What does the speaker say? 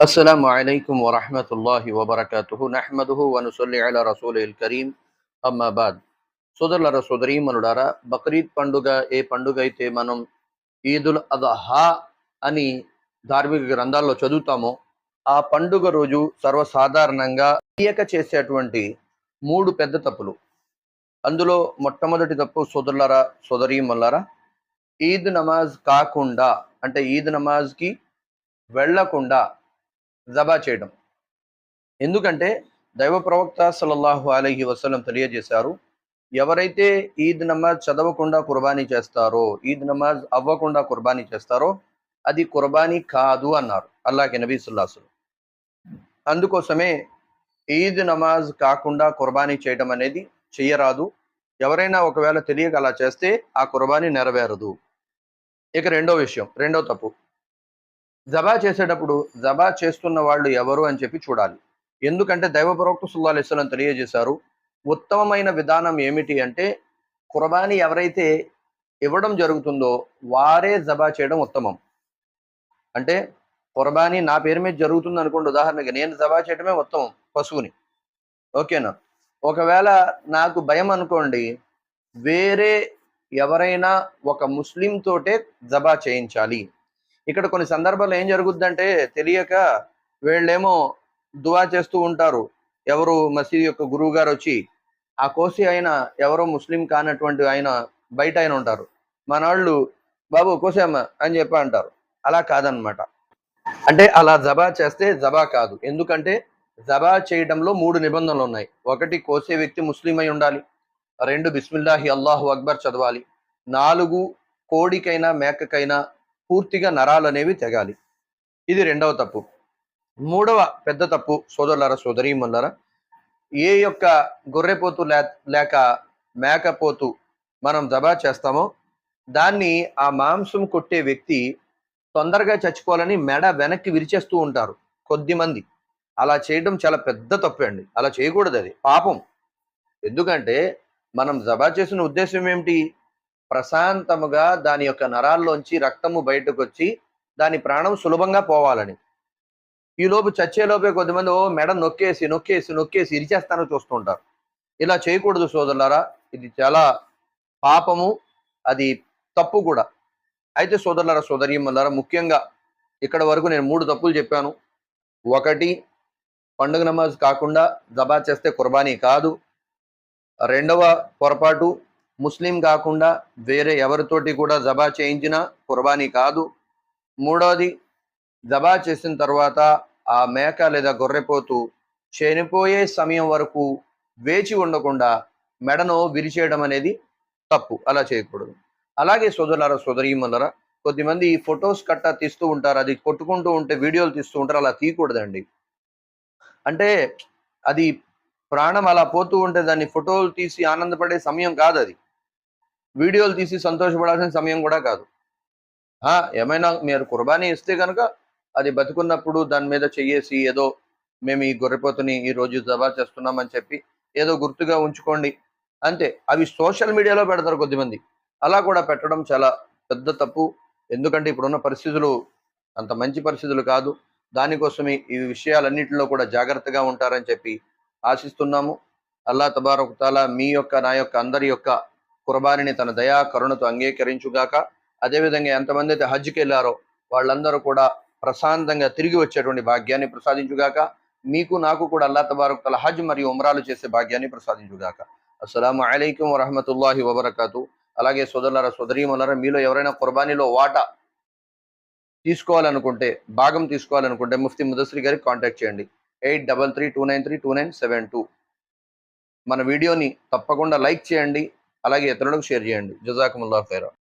السلام عليكم ورحمة الله وبركاته نحمده ونصلي على رسوله الكريم అమ్మా బాద్ సోదరులారా సోదరీమనుడారా బక్రీద్ పండుగ ఏ పండుగ అయితే మనం ఈదుల్ అదహా అని ధార్మిక గ్రంథాల్లో చదువుతామో ఆ పండుగ రోజు సర్వసాధారణంగా తెలియక చేసేటువంటి మూడు పెద్ద తప్పులు అందులో మొట్టమొదటి తప్పు సోదరులారా సోదరీమల్లారా ఈద్ నమాజ్ కాకుండా అంటే ఈద్ నమాజ్కి వెళ్ళకుండా జబా చేయడం. ఎందుకంటే దైవ ప్రవక్త సల్లల్లాహు అలహి వసలం తెలియజేశారు ఎవరైతే ఈద్ నమాజ్ చదవకుండా కుర్బానీ చేస్తారో ఈద్ నమాజ్ అవ్వకుండా కుర్బానీ చేస్తారో అది కుర్బానీ కాదు అన్నారు అల్లాహ్ నబీ సుల్లాసులు అందుకోసమే ఈద్ నమాజ్ కాకుండా కుర్బానీ చేయడం అనేది చెయ్యరాదు. ఎవరైనా ఒకవేళ తెలియక అలా చేస్తే ఆ కుర్బానీ నెరవేరదు. ఇక రెండో విషయం రెండో తప్పు. జబా చేసేటప్పుడు జబా చేస్తున్న వాళ్ళు ఎవరు అని చెప్పి చూడాలి. ఎందుకంటే దైవప్రవక్త సుల్లా అలిస్లం తెలియజేశారు ఉత్తమమైన విధానం ఏమిటి అంటే కుర్బానీ ఎవరైతే ఇవ్వడం జరుగుతుందో వారే జబా చేయడం ఉత్తమం. అంటే కుర్బానీ నా పేరు మీద జరుగుతుంది అనుకోండి ఉదాహరణకి నేను జబా చేయడమే ఉత్తమం పశువుని. ఓకేనా? ఒకవేళ నాకు భయం అనుకోండి వేరే ఎవరైనా ఒక ముస్లిం తోటే జబా చేయించాలి. ఇక్కడ కొన్ని సందర్భాల్లో ఏం జరుగుద్దంటే తెలియక వీళ్ళేమో దువా చేస్తూ ఉంటారు. ఎవరు మసీద్ యొక్క గురువు గారు వచ్చి ఆ కోసి ఆయన ఎవరో ముస్లిం కానటువంటి ఆయన బయట ఆయన ఉంటారు. మన వాళ్ళు బాబు కోసేమ్మ అని చెప్పి అంటారు. అలా కాదనమాట అంటే అలా జబా చేస్తే జబా కాదు. ఎందుకంటే జబా చేయడంలో మూడు నిబంధనలు ఉన్నాయి. ఒకటి కోసే వ్యక్తి ముస్లిం అయి ఉండాలి. రెండు బిస్మిల్లాహి అల్లాహు అక్బర్ చదవాలి. నాలుగు కోడికైనా మేకకైనా పూర్తిగా నరాలు అనేవి తెగాలి. ఇది రెండవ తప్పు. మూడవ పెద్ద తప్పు సోదరులారా సోదరీమల్లారా ఏ యొక్క గొర్రెపోతు లే లేక మేకపోతు మనం జబా చేస్తామో దాన్ని ఆ మాంసం కొట్టే వ్యక్తి తొందరగా చచ్చిపోవాలని మెడ వెనక్కి విరిచేస్తూ ఉంటారు కొద్దిమంది అలా చేయడం చాలా పెద్ద తప్పు అండి. అలా చేయకూడదు అది. పాపం. ఎందుకంటే మనం జబా చేసిన ఉద్దేశం ఏమిటి? ప్రశాంతముగా దాని యొక్క నరాల్లోంచి రక్తము బయటకు వచ్చి దాని ప్రాణం సులభంగా పోవాలని. ఈ లోపు చచ్చేలోపే కొద్దిమంది ఓ మెడ నొక్కేసి నొక్కేసి నొక్కేసి ఇరిచేస్తానో చూస్తుంటారు ఇలా చేయకూడదు సోదరులారా ఇది చాలా పాపము అది తప్పు కూడా. అయితే సోదరులారా సోదరియమ్మలారా ముఖ్యంగా ఇక్కడ వరకు నేను మూడు తప్పులు చెప్పాను. ఒకటి పండుగ నమాజ్ కాకుండా జబా చేస్తే కుర్బానీ కాదు. రెండవ పొరపాటు ముస్లిం కాకుండా వేరే ఎవరితోటి కూడా జబా చేయించినా కుర్బానీ కాదు. మూడవది జబా చేసిన తర్వాత ఆ మేక లేదా గొర్రెపోతు చనిపోయే సమయం వరకు వేచి ఉండకుండా మెడను విరిచేయడం అనేది తప్పు. అలా చేయకూడదు. అలాగే సోదరులారా సోదరీమల్లరా కొద్దిమంది ఈ ఫొటోస్ కట్టా తీస్తూ ఉంటారు. అది కొట్టుకుంటూ ఉంటే వీడియోలు తీస్తూ ఉంటారు. అలా తీయకూడదండి. అంటే అది ప్రాణం అలా పోతూ ఉంటే దాన్ని ఫోటోలు తీసి ఆనందపడే సమయం కాదు అది వీడియోలు తీసి సంతోషపడాల్సిన సమయం కూడా కాదు. ఏమైనా మీరు కుర్బానీ ఇస్తే కనుక అది బతుకున్నప్పుడు దాని మీద చెయ్యేసి ఏదో మేము ఈ గొర్రెపోతుని ఈ రోజు జబా చేస్తున్నామని చెప్పి ఏదో గుర్తుగా ఉంచుకోండి. అంతే. అవి సోషల్ మీడియాలో పెడతారు కొద్దిమంది. అలా కూడా పెట్టడం చాలా పెద్ద తప్పు. ఎందుకంటే ఇప్పుడున్న పరిస్థితులు అంత మంచి పరిస్థితులు కాదు. దానికోసమే ఈ విషయాలన్నింటిలో కూడా జాగ్రత్తగా ఉంటారని చెప్పి ఆశిస్తున్నాము. అల్లా తబారకుతాలా మీ యొక్క నా యొక్క అందరి యొక్క కుర్బానీని తన దయా కరుణతో అంగీకరించుగాక అదేవిధంగా ఎంతమంది అయితే హజ్కి వెళ్ళారో వాళ్ళందరూ కూడా ప్రశాంతంగా తిరిగి వచ్చేటువంటి భాగ్యాన్ని ప్రసాదించుగాక మీకు నాకు కూడా అల్లా తబారక్ తల హజ్ మరియు ఉమరాలు చేసే భాగ్యాన్ని ప్రసాదించుగాక. అస్సలం అయికం వరహమతుల్లాహి వబర్కాతు. అలాగే సోదరులారా సోదరీమలర మీలో ఎవరైనా కుర్బానీలో వాటా తీసుకోవాలనుకుంటే భాగం తీసుకోవాలనుకుంటే ముఫ్తి ముదస్రి గారికి కాంటాక్ట్ చేయండి. Eight double three two nine three two nine seven two. మన వీడియోని తప్పకుండా లైక్ చేయండి. అలాగే ఇతరులకు షేర్ చేయండి. జజాకుముల్లా ఖైరా.